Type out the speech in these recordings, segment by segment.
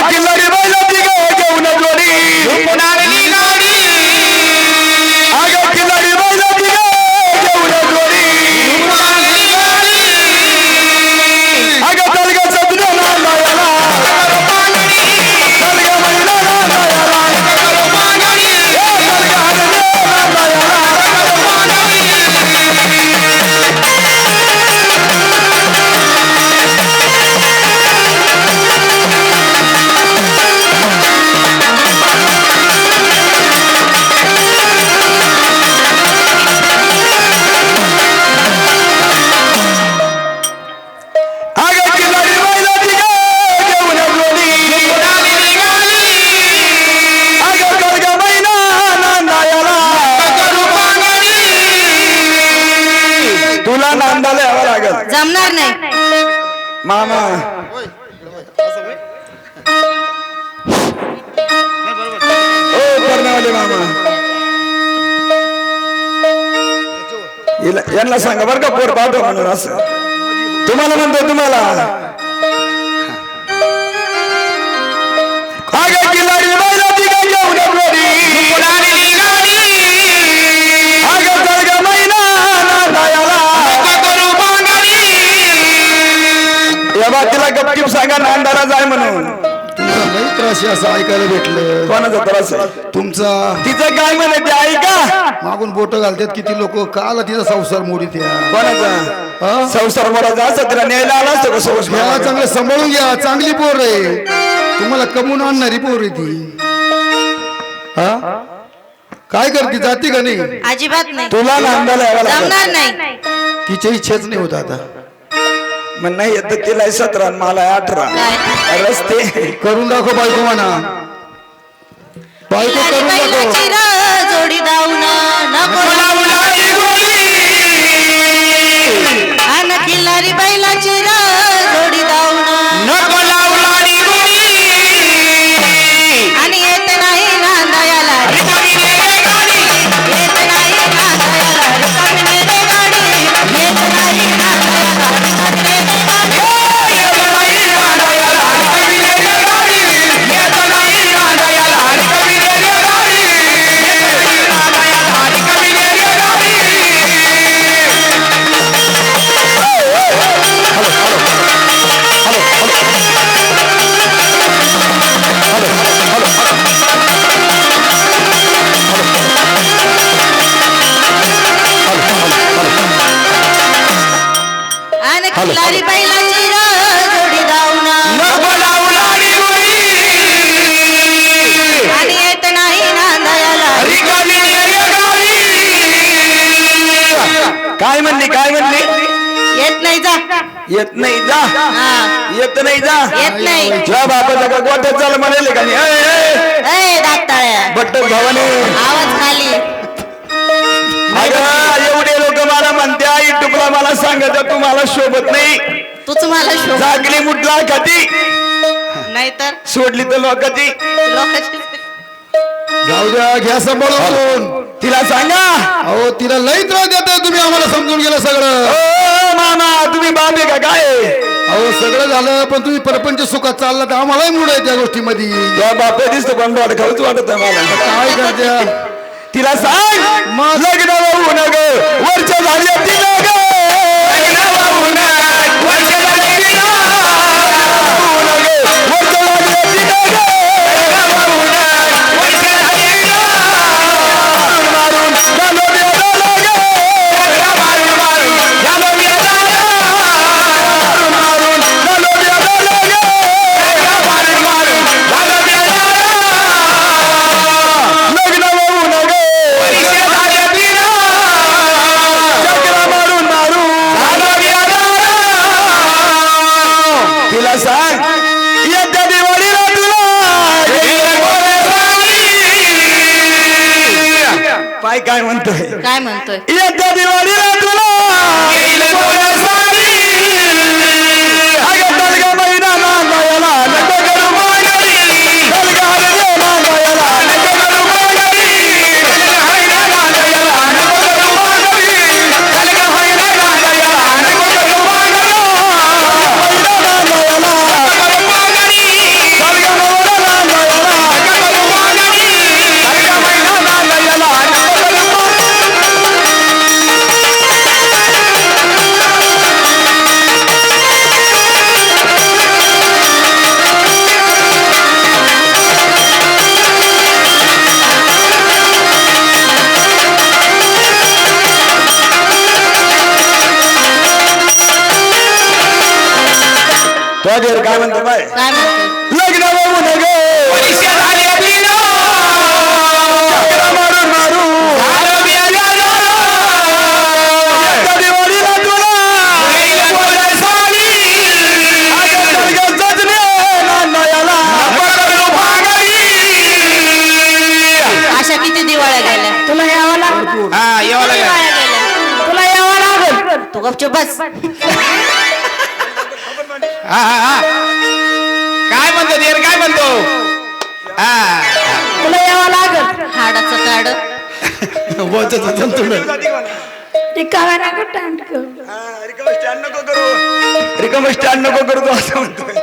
अगं किल्लारी बैलाची ग यांना सांगा बरं का पोर पाठव म्हणून असं. तुम्हाला म्हणतो तुम्हाला. तिला किल्लारी घेऊन सांगा नांदायला जाय म्हणून. आहे असं ऐकायला भेटलं. कोणाचा त्रास आहे तुमचा तिचं काय म्हणे ते ऐका. मागून बोट घालतात किती लोक. काला तिचा संसार मोडी त्या कोणाचा? संसार मोराचा असं तिला न्यायला आला असतो का घ्या चांगलं सांभाळून घ्या. चांगली पोर आहे. तुम्हाला कमवून आणणारी पोर आहे ती. हा? काय करते? जाते का नाही? अजिबात नाही. तुला नांदायला यावं लागेल. जमणार नाही. तिच्या इच्छेच नाही होत आता. मग नाही येत तिला सतरा मला अठरा? रस्ते. करून दाखव बायको म्हणा. बायको करून दाखव. जोडी दावून काय म्हणली काय म्हणली? येत नाही जा. येत नाही जा. हा. येत नाही जा. येत नाही. तुझ्या बापाचा का गोठ्यात झालं म्हणाले का नाही? दाताळ्या बट्टक भावाने. आवाज खाली अगं एवढे लोक मला म्हणते आई टुकला मला सांगत तुम्हाला शोभत नाही. तूच मला शोभ जागली मुठला खाती. नाहीतर? सोडली तर लोकांची. लोकांची. जाऊ द्या घ्या सांभाळून तिला सांगा. अहो तिला लई त्रास देताय तुम्ही आम्हाला समजून गेलं सगळं. ओ मामा तुम्ही बाबे का? काय? अहो सगळं झालं पण तुम्ही परपंच सुखात चालला तर आम्हालाही मूड आहे त्या गोष्टीमध्ये. तुझ्या बापे दिसतो पण वाट खाऊच वाटत आहे मला. काय करत्या? तिला सांग लग्न होऊ नग वर्ष झाली तिला ग लग्न काय म्हणतोय? काय म्हणतोय? येत्या दिवाळीला स्वादेर काय म्हणतो बाय काय म्हणतो लग्न होऊन ग परीक्षा झाली अधीन. चक्रा मारून मारून झालं बियाणं. त्या दिवाळीला तुला. आता. अशा किती दिवाळ्या गेल्या तुला यावं लागेल हा यावं लागेल. दिवाळ्या गेल्या तुला यावं लागेल तू गपचूप बस हा हा हा. काय म्हणतो देर काय म्हणतो? हा. तुला यावं लागेल. हाडाचं काड बोलतच होतं तुला. रिकामा नको टाइम ठेव. रिकामं स्टँड नको करू. रिकामं स्टँड नको करू तू असं म्हणतोय.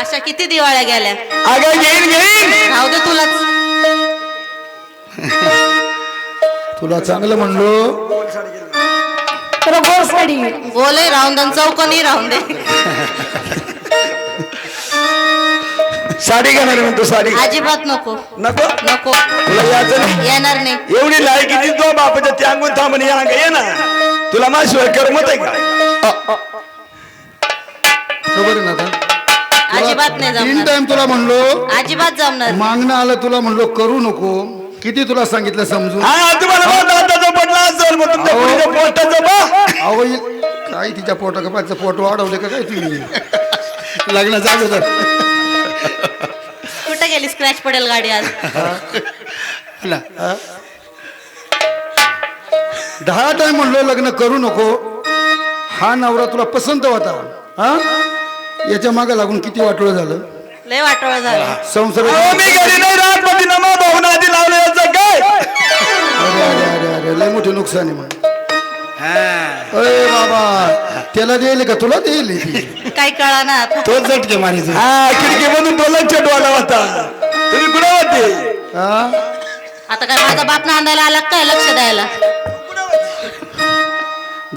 अशा किती दिवाळ्या गेल्या? अगं घेईन घेईन. राहू दे तुलाच. तुला चांगलं म्हणलो. गोड साडी गोलही राहून दे चौकोनी राहून दे. साडी घेणार म्हणतो साडी. अजिबात नको. नको? नको. तुला यायचं नाही? येणार नाही. एवढी लायकी ती तो बापाच्या त्या अंगून थांबून या अंग ये ना तुला माझ्याशिवाय करमत आहे का? खबर आहे ना आता अजिबात नाही तीन जमणार. टाइम तुला म्हणलो अजिबात जमणार मागणं आलं तुला म्हणलो करू नको. किती तुला सांगितलं समजून? हा तुम्हाला असेल मग तुमच्या अहो. पुढच्या पोटाचं बा. अहो इ- काय तिच्या पोटा कपाचं पोट वाढवले का काय तुम्ही? लग्न झालं तर. कुठे गेली स्क्रॅच पडेल गाडी आज? दहा टाइम म्हणलो लग्न करू नको. हा नवरा तुला पसंत होता. हा? याच्या मागे लागून किती वाटोळ झालं? लय वाटोळ झालं. संसार अहो, मी घरी नाही राहत पण तिला मा भाऊन आधी लावलं याचं काय? अरे अरे अरे. अरे लय मोठे नुकसान आहे मग अरे बाबा त्याला देईल का? तुला देईल. ती काही कळा ना आता. तोच झटके मारायचे हा खिडकीमधून तो लक्ष डोळा होता. तुम्ही कुठं होते? हा? आता काय माझा बाप नांदायला आला काय? लक्ष द्यायला.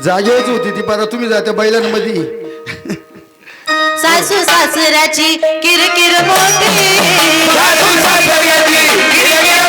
जागेवरच होती ती पारा तुम्ही जात्या बैलांमध्ये. सासू सासऱ्याची किरकिर मोठी. सासू सासऱ्याची किरकिर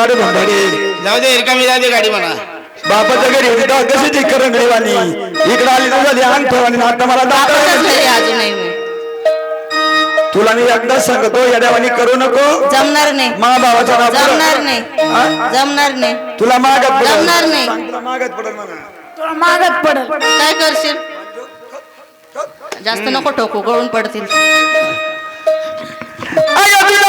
दाढ भंडारी जाऊ दे रिकामी जाऊ दे गाडी म्हणा. बापाच्या घरी होती तेव्हा कशी ती करंगडीवाणी इकडे आली तर झाली अंग ठेवानी आता मला मी. तुला मी एकदाच सांगतो येड्यावानी करू नको. जमणार नाही. मा भावाच्या नाव पुढं. जमणार नाही. हा? जमणार नाही. तुला मागत पडेल. जमणार नाही. सांग, तुला मागत पडेल म्हणा. तुला मागत पडल. काय करशील? जास्त नको ठोकू गळून पडतील. अगं तुला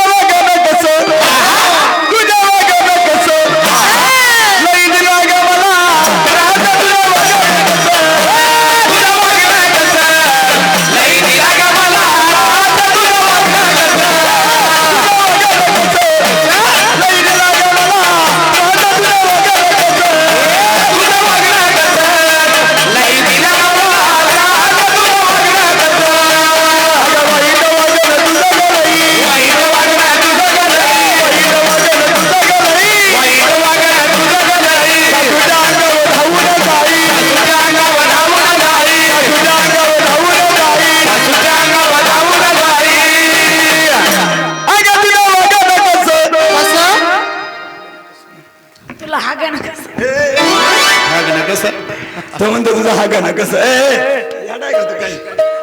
हा गाणं कसं? आहे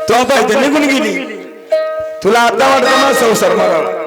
तो पाहिजे निघून गेली. तुला आता वाटत ना संसार मला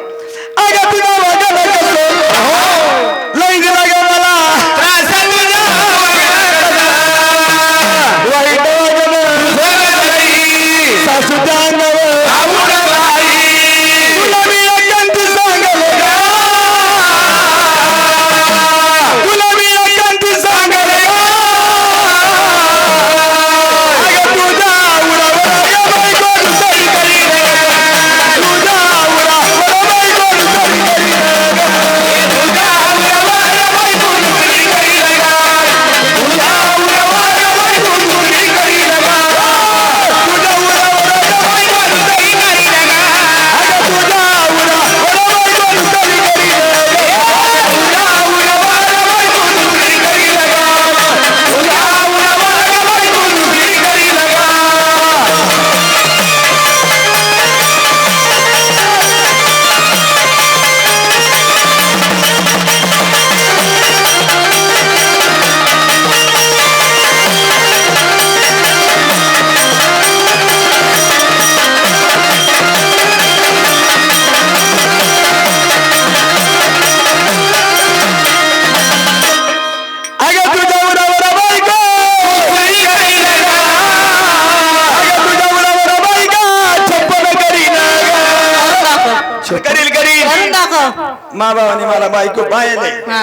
मा बाबाने मला बायको पाहिले. हा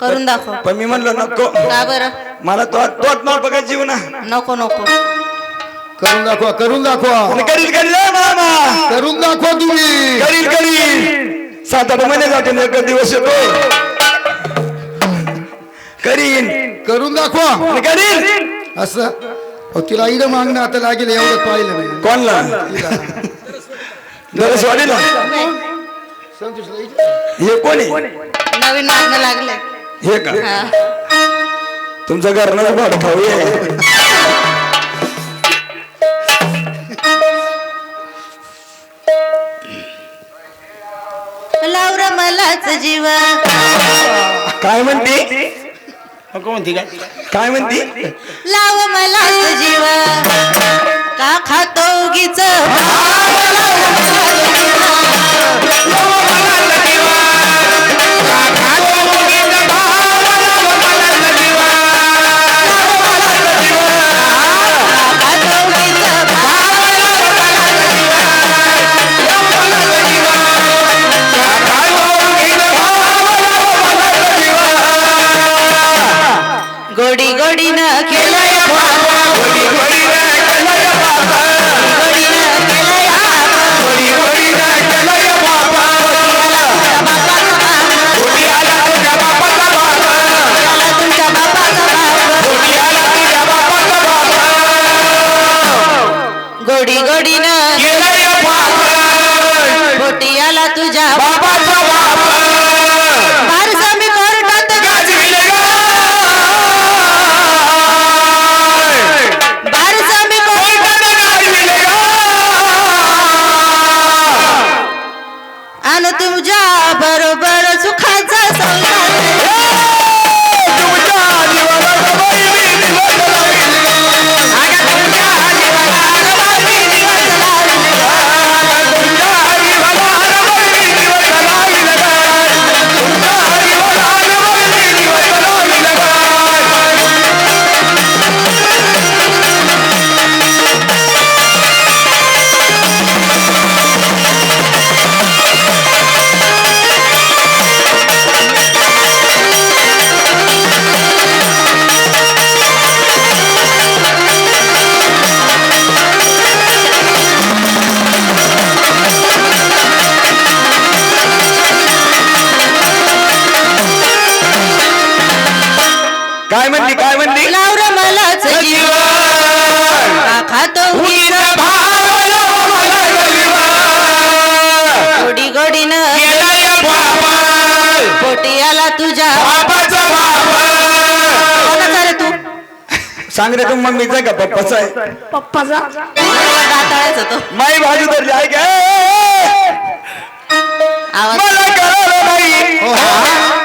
करून दाखव. पण मी म्हणलो नको. का बरं? मला तो तोच माल बघा जीव ना नको नको. करून दाखवा करून दाखवा. करील करील मामा. करून दाखवा तुम्ही. करील करील सात आठ महिने जाते ना एक दिवस येतो करीन. करून दाखवा. पण करील असं. अहो, तिला इड मागणं आता लागेल एवढं पाहिलं नाही. कोणला? इड- हे कोणी? नवीन मागणं लागलंय हे का? तुमचं घरनं भाडं ये लावर मलाच जीव. काय म्हणते? नको म्हणते काय काय म्हणते? लाव तुझ्या कोणाचा रे तू? सांग रे तू मम्मीचा का? पप्पाचा आहे. पप्पाचा? दाताळाच होतो माई बाजू धरली आहे का आवाज. मला कळालं नाही.